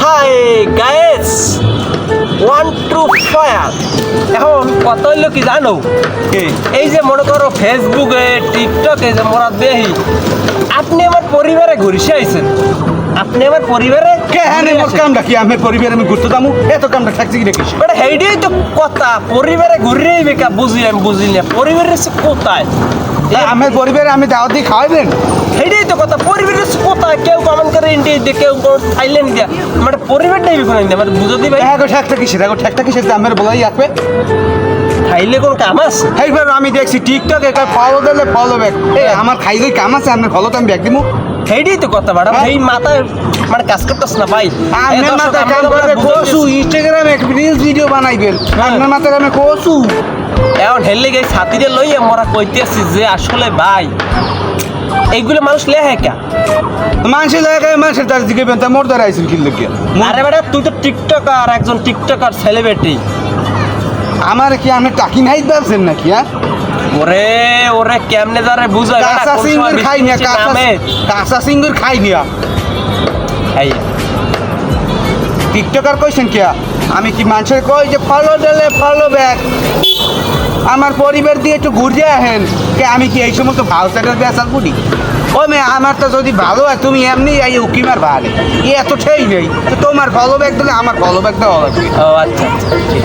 Hi guys one two fire এখন কত হইল কি জানো? এই যে মনে করো ফেসবুকে টিকটকে যে মোরা দেহি আপনি আমার পরিবারে ঘুরিসে আইছেন। আপনি আমার পরিবারে কে হ্যাঁ রে, মোর কামটা কি? আমি পরিবার আমি ঘুরতে যাব এত কামটা থাকছে কি দেখিস সেইটাই তো কথা। পরিবারে বেকা বুঝি আমি বুঝি না। পরিবারের সে কোথায়? আমার পরিবারে আমি দাওয়াত দিয়ে খাওয়াবেন সেইটাই তো কথা। পরিবারের সে কোথায়? কেউ কমেন্ট করে ইন্ডিয়া দিয়ে কেউ থাইল্যান্ড দিয়া। মানে পরিবারটাই মানে বুঝতে ভাই। হ্যাঁ গো ঠেকটা কিসের? দেখো ঠেকটা কিসের? আমার বলাই রাখবে খাইলে কোন কাম আছে? আমি দেখছি টিকটক এটা ফলো দিলে ফলো ব্যাক এই আমার খাইলে কাম আছে আপনার ফলো তো আমি ব্যাক দিমু। সেইটাই তো কথা ম্যাডাম। হ্যাঁ। এই মাথায় মানে কাজ করতেছ না ভাই। এই আপনার মাথায় আমরা কাম বুঝতে কসু। ইনস্টাগ্রামে রিলস ভিডিও বানাইবেন। হ্যাঁ। আপনার মাথায় আমি কসু। এখন হেললে গেই ছাতিরে লইয়া মোরা কইতেছি যে আসলে ভাই এইগুলো মানুষ লেহে কে? মানুষের জায়গায় মানুষের তার দিকে বেন তা মোর দ্বারা আইসিল কিল গিয়া আরে বেটা তুই তো টিকটকার একজন টিকটকার সেলিব্রিটি আমার কি আমি টাকি নাই পাচ্ছেন নাকি হ্যাঁ? ওরে ওরে কেমনে বুঝাই বেটা, কাঁচা সিঙ্গুর খাই বৃষ্টি কাঁচা কাঁচা সিঙ্গুর খাই নিয়া। এই, টিকটকার কইছেন কিয়া? আমি কি মানুষের কই যে ফলো দিলে ফলো ব্যাক? আমার পরিবার দিয়ে একটু ঘুরে আহেন। কে আমি কি এই সমস্ত ভালো টাকার বেসাল করি ও মে আমার তো যদি ভালো হয় তুমি এমনি এই উকিমার ভালো এ এত ঠেই নেই। তো তোমার ফলো ব্যাক দিলে আমার ফলো ব্যাক দেওয়া লাগবে ও আচ্ছা আচ্ছা